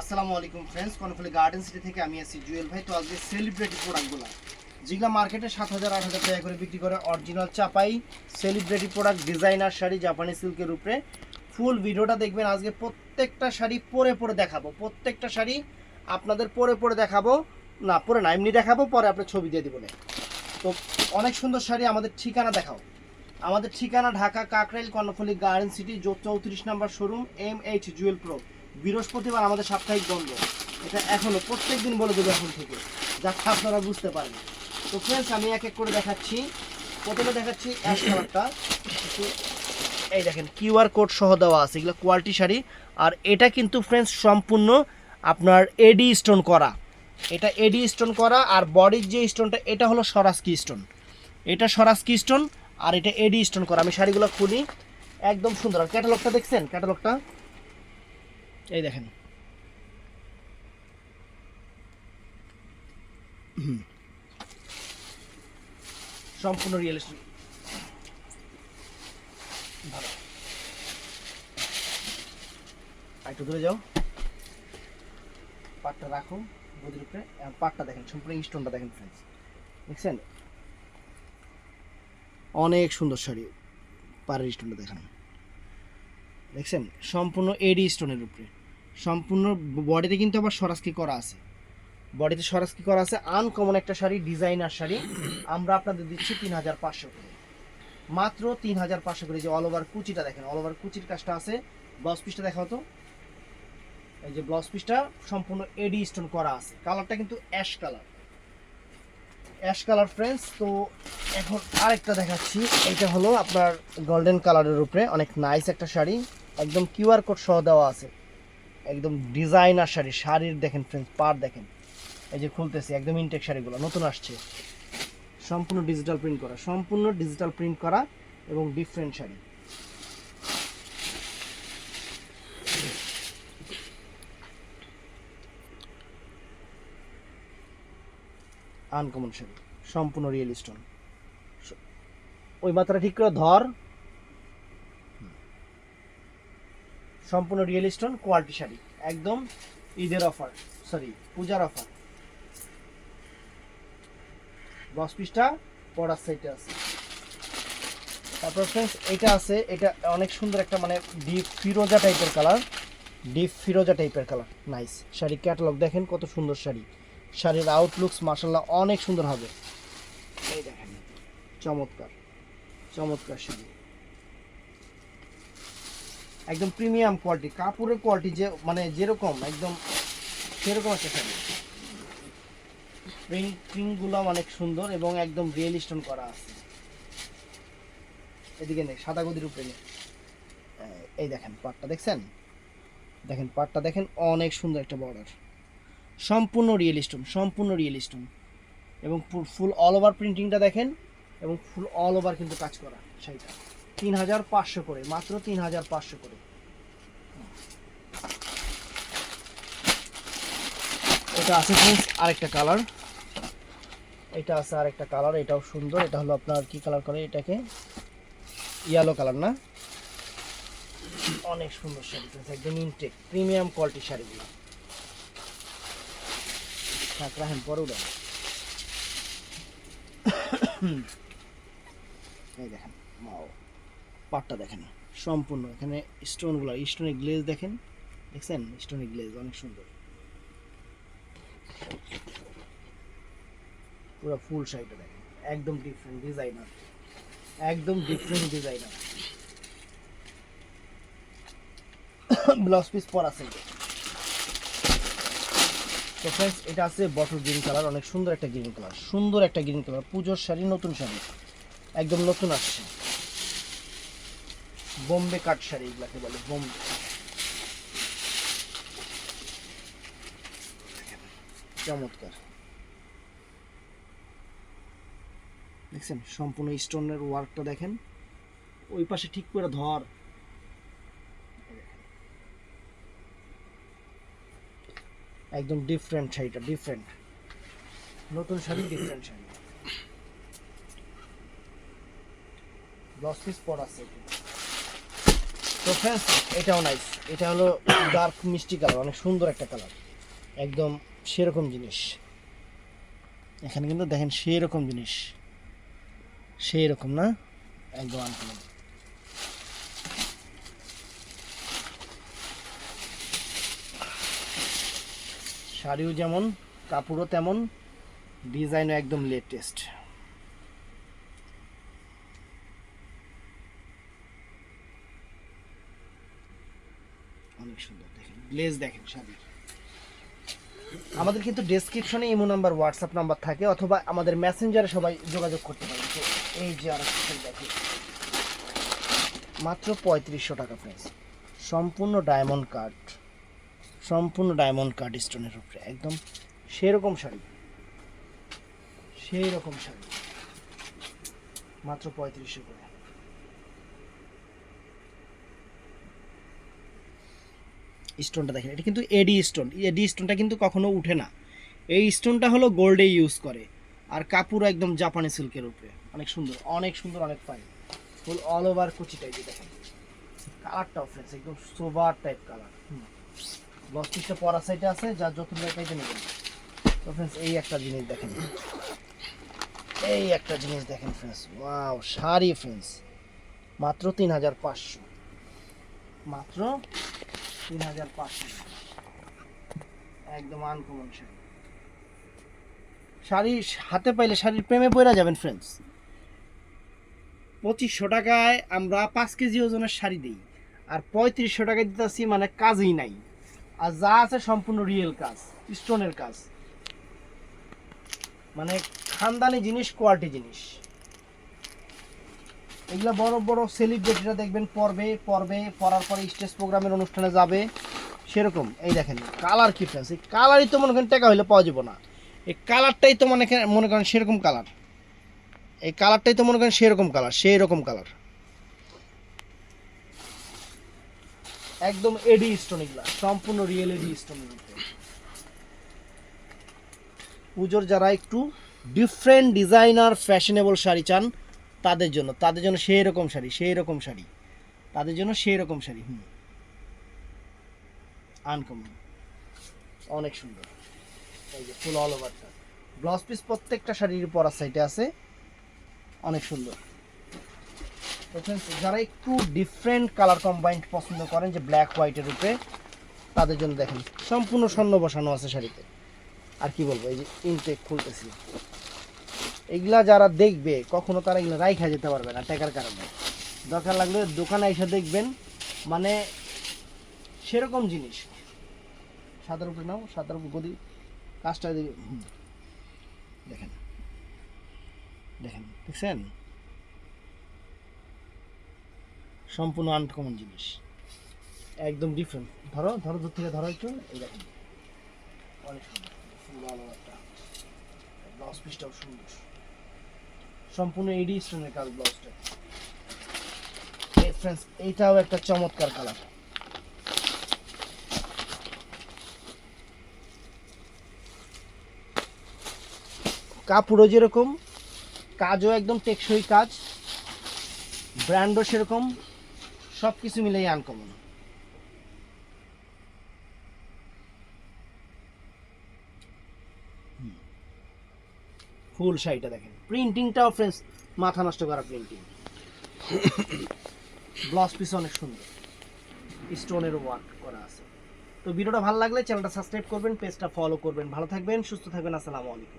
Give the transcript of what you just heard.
আসসালামু আলাইকুম friends Karnaphuli garden city থেকে আমি আছি জুয়েল ভাই। তো আজকে সেলিব্রিটি প্রোডাক্টগুলো যেগুলো মার্কেটে সাত হাজার, আট হাজার টাকা করে বিক্রি করে original Chapai celebrity product designer sari জাপানি সিল্কের উপরে। ফুল ভিডিওটা দেখবেন, আজকে প্রত্যেকটা শাড়ি পরে পরে দেখাবো। প্রত্যেকটা শাড়ি আপনাদের পরে পরে দেখাবো। না, পরে না, এমনি দেখাবো, পরে আপনার ছবি দিয়ে দিব। তো অনেক সুন্দর শাড়ি আমাদের ঠিকানা দেখাও। আমাদের ঠিকানা ঢাকা কাকরাইল, কর্ণফুলি গার্ডেন সিটি চৌত্রিশ number showroom M H Jewel Pro বৃহস্পতিবার আমাদের সাপ্তাহিক বন্ধ। এটা এখনও প্রত্যেক দিন বলে দেবো এখন থেকে যাতে আপনারা বুঝতে পারেন। তো ফ্রেন্ডস আমি এক এক করে দেখাচ্ছি। প্রথমে দেখাচ্ছি অ্যাশ কালারটা এই দেখেন কিউআর কোড সহ দেওয়া আছে, এগুলো কোয়ালিটি শাড়ি। আর এটা কিন্তু ফ্রেন্ডস সম্পূর্ণ আপনার এডি স্টোন করা। এটা এডি স্টোন করা, আর বডির যে স্টোনটা এটা হলো সরাসকি স্টোন এটা সরাসকি স্টোন আর এটা এডি স্টোন করা। আমি শাড়িগুলো খুলি। একদম সুন্দর। আর ক্যাটালগটা দেখছেন? ক্যাটালগটা এই দেখেন। সম্পূর্ণ রিয়েলিস্টিক ভালো। একটু দূরে যাও। পাটটা রাখো গদির উপরে। পাটটা দেখেন, সম্পূর্ণ স্টোনটা দেখেন ফ্রেন্ডস দেখছেন? অনেক সুন্দর শাড়ি পাড়ের স্টোনটা দেখেন। দেখছেন? সম্পূর্ণ এডি স্টোনের উপরে। সম্পূর্ণ বডিতে কিন্তু আবার সরাসকি করা আছে। বডিতে সরাসকি করা আছে আনকমন একটা শাড়ি ডিজাইনার শাড়ি। আমরা আপনাদের দিচ্ছি তিন হাজার পাঁচশো করে। মাত্র তিন হাজার পাঁচশো করে যে অল ওভার কুচিটা দেখেন অল ওভার কুচির কাজটা আছে। ব্লাউজ পিসটা দেখাও তো। এই যে ব্লাউজ পিসটা সম্পূর্ণ এডি স্টোন করা আছে। কালারটা কিন্তু ash colour ash colour friends তো এখন আরেকটা দেখাচ্ছি। এটা হলো আপনার গোল্ডেন কালারের উপরে। অনেক নাইস একটা শাড়ি। একদম কিউআর কোড সহ দেওয়া আছে। একদম ডিজাইনার শাড়ি শাড়ির দেখেন ফ্রেন্ডস পার দেখেন। এই যে খুলতেছি, একদম ইনটেক শাড়িগুলো, নতুন আসছে। সম্পূর্ণ ডিজিটাল প্রিন্ট করা, সম্পূর্ণ ডিজিটাল প্রিন্ট করা এবং ডিফারেন্ট শাড়ি। আনকমন শাড়ি, সম্পূর্ণ রিয়েল স্টোন ওই মাত্রা ঠিক করে ধর। সম্পূর্ণ রিয়েল স্টোন কোয়ালিটি শাড়ি। একদম ঈদের অফার সরি পূজার অফার দশ পিসটা পড়ার সাইডে আছে। তারপর ফ্রেন্ডস এটা আছে, এটা অনেক সুন্দর একটা মানে ডিপ ফিরোজা টাইপের কালার ডিপ ফিরোজা টাইপের কালার নাইস শাড়ি ক্যাটালগ দেখেন, কত সুন্দর শাড়ি। শাড়ির আউটলুকস মাসাল্লাহ অনেক সুন্দর হবে। এই দেখেন, চমৎকার চমৎকার শাড়ি। একদম প্রিমিয়াম কোয়ালিটি, কাপড়ের কোয়ালিটি যে মানে যেরকম, একদম সেরকম একটা শাড়ি প্রিন্ট প্রিন্টগুলো অনেক সুন্দর এবং একদম রিয়েল স্টোন করা আছে। এদিকে নেই, সাদা গদির উপরে নেই। এই দেখেন পাটটা দেখছেন? দেখেন পাটটা দেখেন, অনেক সুন্দর একটা বর্ডার সম্পূর্ণ রিয়েল স্টোন সম্পূর্ণ রিয়েল স্টোন এবং ফুল অল ওভার প্রিন্টিংটা দেখেন, এবং ফুল অল ওভার কিন্তু কাজ করা, সেইটা। তিন হাজার পাঁচশো করে, মাত্র তিন হাজার পাঁচশো করে। এটা আছে আরেকটা কালার এটা আছে আরেকটা কালার এটাও সুন্দর। এটা হলো আপনার কি কালার করে? এটাকে ইয়েলো কালার না? অনেক সুন্দর শাড়ি একদম ইনটেক প্রিমিয়াম কোয়ালিটির শাড়িগুলো থাক, রাখেন, পরে দেখেন মাও পাটটা দেখেন, সম্পূর্ণ। এখানে স্টোনগুলো স্টোনের গ্লেজ দেখেন, দেখছেন? স্টোনের গ্লেজ অনেক সুন্দর। পুরো ফুল শাড়িটা দেখেন, একদম ডিফারেন্ট ডিজাইনার একদম ডিফারেন্ট ডিজাইনার ব্লাউজ পিস পর আছে। তো ফ্রেন্ডস এটা আছে বটল গ্রিন কালার অনেক সুন্দর একটা গ্রিন কালার সুন্দর একটা গ্রিন কালার পুজোর শাড়ি, নতুন শাড়ি। একদম নতুন আসছে। বোম্বে কাট শাড়ি এগুলাকে বলে, বোম্বে। চমৎকার। দেখছেন, সম্পূর্ণ স্টোনের ওয়ার্কটা দেখেন। ওই পাশে ঠিক করে ধর। একদম ডিফারেন্ট শাড়িটা ডিফারেন্ট নতুন শাড়ি ডিফারেন্ট শাড়ি। দশ পিস পর আছে। তো ফ্রেন্ডস এটাও নাইস এটা হলো ডার্ক মিষ্টি কালার অনেক সুন্দর একটা কালার একদম সেরকম জিনিস। এখানে কিন্তু দেখেন সেরকম জিনিস। সেই রকম না? একদম আনকমন শাড়িও যেমন, কাপড়ও তেমন ডিজাইনও একদম লেটেস্ট অনেক সুন্দর দেখেন গ্লেজ দেখেন আমাদের কিন্তু ডেসক্রিপশনে ইমো নাম্বার হোয়াটসঅ্যাপ নাম্বার থাকে, অথবা আমাদের মেসেঞ্জারে সবাই যোগাযোগ করতে পারেন। এই যে আর দেখি মাত্র পঁয়ত্রিশশো টাকা প্রাইস সম্পূর্ণ ডায়মন্ড কাট সম্পূর্ণ ডায়মন্ড কাট স্টোনের উপরে। একদম সেরকম শাড়ি। সেই রকম শাড়ি। মাত্র পঁয়ত্রিশশো করে। স্টোনটা দেখেন, এটা কিন্তু এডি স্টোন এডি স্টোনটা কিন্তু কখনো উঠে না। এই স্টোনটা হলো গোল্ডে ইউজ করে, আর কাপড় একদম জাপানি সিল্কের উপরে। অনেক সুন্দর অনেক সুন্দর, অনেক ফাইন ফুল অল ওভার কুচি টাইপ দেখেন। কালারটাও ফ্রেন্স একদম সোবার টাইপ কালার ব্লাউজ পিসটা পরা সাইডে আছে, যার যত টাইপে নেবেন। তো ফ্রেন্ডস এই একটা জিনিস দেখেন। এই একটা জিনিস দেখেন ফ্রেন্ডস ওয়াও শাড়ি ফ্রেন্ডস মাত্র তিন হাজার পাঁচশো। মাত্র তিন হাজার পাঁচশো। একদম আনকমন শাড়ি। শাড়ি হাতে পাইলে শাড়ির প্রেমে পড়া যাবেন ফ্রেন্ডস পঁচিশশো টাকায় আমরা পাঁচ কেজি ওজনের শাড়ি দিই। আর পঁয়ত্রিশশো টাকায় দিতেছি মানে কাজই নাই। আর যা আছে সম্পূর্ণ রিয়েল কাজ স্টোনের কাজ। মানে খানদানি জিনিস কোয়ালিটি জিনিস। এগুলো বড় বড় সেলিব্রিটিরা দেখবেন পর্বে পর্বে পড়ার পরে স্টেজ প্রোগ্রামের অনুষ্ঠানে যাবে। সেরকম, এই দেখেন কালার কি ফ্রেন্স এই কালারই তো মনে করেন টাকা হইলে পাওয়া যাবে না। এই কালারটাই তো মনে মনে করেন সেরকম কালার এই কালারটাই তো মনে করেন সেরকম কালার সেই রকম কালার একদম এডি স্টোন এগুলা, সম্পূর্ণ রিয়েল এডি উপরে পুজোর যারা একটু ডিফারেন্ট ডিজাইনার ফ্যাশনেবল শাড়ি চান তাদের জন্য তাদের জন্য সেই রকম শাড়ি সেই রকম শাড়ি। তাদের জন্য সেই রকম শাড়ি, হুম। আনকমন অনেক সুন্দর। এই যে ফুল অল ওভারটা ব্লাউজ পিস প্রত্যেকটা শাড়ির পরার সাইডে আছে। অনেক সুন্দর। যারা একটু ডিফারেন্ট কালার কম্বাইন্ড পছন্দ করেন, যে ব্ল্যাক হোয়াইটের উপরে, তাদের জন্য দেখেন, সম্পূর্ণ স্বর্ণ বসানো আছে শাড়িতে। আর কি বলব, এই যে ইনটেক খুলতেছি। এগুলা যারা দেখবে, কখনো তারা এগুলো রাইখা যেতে পারবে না টাকার কারণে। দরকার লাগলে দোকানে এসে দেখবেন মানে সেরকম জিনিস। সাদার উপরে নাও, সাদার উপর গদি, কাজটা দেখেন। দেখেন, দেখছেন? সম্পূর্ণ আনকমন জিনিস। একদম ডিফারেন্ট ধরো ধরো, দূর থেকে ধরো একটু, এই দেখেন। অনেক সুন্দর। ফুল আলো একটা। ব্লাউজ পিসটাও সুন্দর। সম্পূর্ণ এডি স্টোনের কাজ ব্লাউজটা ফ্রেন্ডস একটা চমৎকার কালার কাপড়ও যেরকম, কাজও একদম টেকসই কাজ ব্র্যান্ডও সেরকম সব কিছু মিলেই আনকমন ফুল শাড়িটা দেখেন। প্রিন্টিংটাও ফ্রেন্ডস মাথা নষ্ট করা প্রিন্টিং ব্লাউজ পিস অনেক সুন্দর। স্টোনের ওয়ার্ক করা আছে। তো ভিডিওটা ভালো লাগলে চ্যানেলটা সাবস্ক্রাইব করবেন পেজটা ফলো করবেন। ভালো থাকবেন, সুস্থ থাকবেন, আসসালামু আলাইকুম।